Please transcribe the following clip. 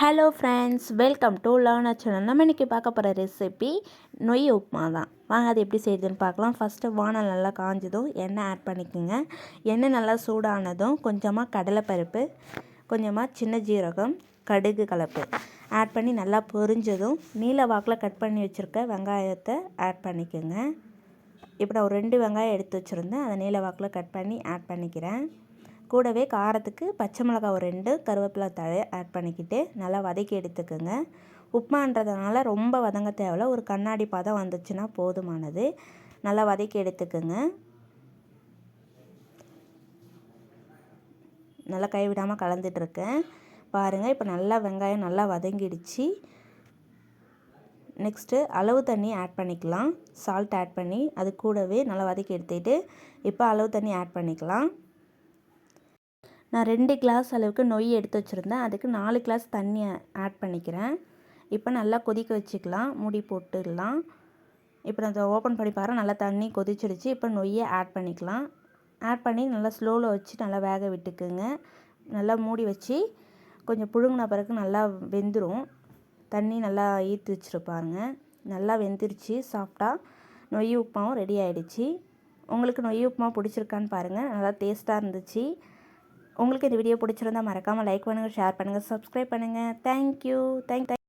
Hello friends welcome to learner channel நம்ம இன்றைக்கி பார்க்க போகிற ரெசிபி நொய் உப்புமா தான் வாங்க அது எப்படி செய்யுதுன்னு பார்க்கலாம். ஃபஸ்ட்டு வானல் நல்லா காஞ்சதும் எண்ணெய் ஆட் பண்ணிக்கோங்க. எண்ணெய் நல்லா சூடானதும் கொஞ்சமாக கடலைப்பருப்பு கொஞ்சமாக சின்ன ஜீரகம் கடுகு கலப்பு ஆட் பண்ணி நல்லா பொரிஞ்சதும் நீல வாக்கில் கட் பண்ணி வச்சுருக்க வெங்காயத்தை ஆட் பண்ணிக்கோங்க. இப்போ நான் ஒரு ரெண்டு வெங்காயம் எடுத்து வச்சுருந்தேன். அதை நீல வாக்கில் கட் பண்ணி ஆட் பண்ணிக்கிறேன். கூடவே காரத்துக்கு பச்சை மிளகா ஒரு ரெண்டு கருவேப்பிலை தழை ஆட் பண்ணிக்கிட்டு நல்லா வதக்கி எடுத்துக்கோங்க. உப்புமான்றதுனால ரொம்ப வதங்க தேவையில்ல. ஒரு கண்ணாடி பதம் வந்துச்சுன்னா போதுமானது. நல்லா வதக்கி எடுத்துக்கோங்க. நல்லா கைவிடாமல் கலந்துட்டுருக்கேன். பாருங்கள் இப்போ நல்லா வெங்காயம் நல்லா வதங்கிடுச்சு. நெக்ஸ்ட்டு அளவு தண்ணி ஆட் பண்ணிக்கலாம். சால்ட் ஆட் பண்ணி அது கூடவே நல்லா வதக்கி எடுத்துக்கிட்டு இப்போ அளவு தண்ணி ஆட் பண்ணிக்கலாம். நான் ரெண்டு கிளாஸ் அளவுக்கு நொய் எடுத்து வச்சுருந்தேன். அதுக்கு நாலு கிளாஸ் தண்ணி ஆட் பண்ணிக்கிறேன். இப்போ நல்லா கொதிக்க வச்சுக்கலாம். மூடி போட்டுடலாம் இப்போ நான் அதை ஓப்பன் பண்ணி பாருங்கள் நல்லா தண்ணி கொதிச்சிடுச்சு. இப்போ நொய்யை ஆட் பண்ணிக்கலாம். ஆட் பண்ணி நல்லா ஸ்லோவில் வச்சு நல்லா வேக விட்டுக்குங்க. நல்லா மூடி வச்சு கொஞ்சம் புழுங்கின பிறகு நல்லா வெந்துடும் தண்ணி நல்லா ஈர்த்து வச்சுருப்பாருங்க நல்லா வெந்துருச்சு. சாஃப்டாக நொய் உப்புமாவும் ரெடி ஆகிடுச்சு உங்களுக்கு நொய் உப்புமா பிடிச்சிருக்கான்னு பாருங்கள் நல்லா டேஸ்ட்டாக இருந்துச்சு. உங்களுக்கு இந்த வீடியோ பிடிச்சிருந்தா மறக்காமல் லைக் பண்ணுங்கள் ஷேர் பண்ணுங்கள் சப்ஸ்கிரைப் பண்ணுங்கள் தேங்க்யூ தேங்க் தேங்க்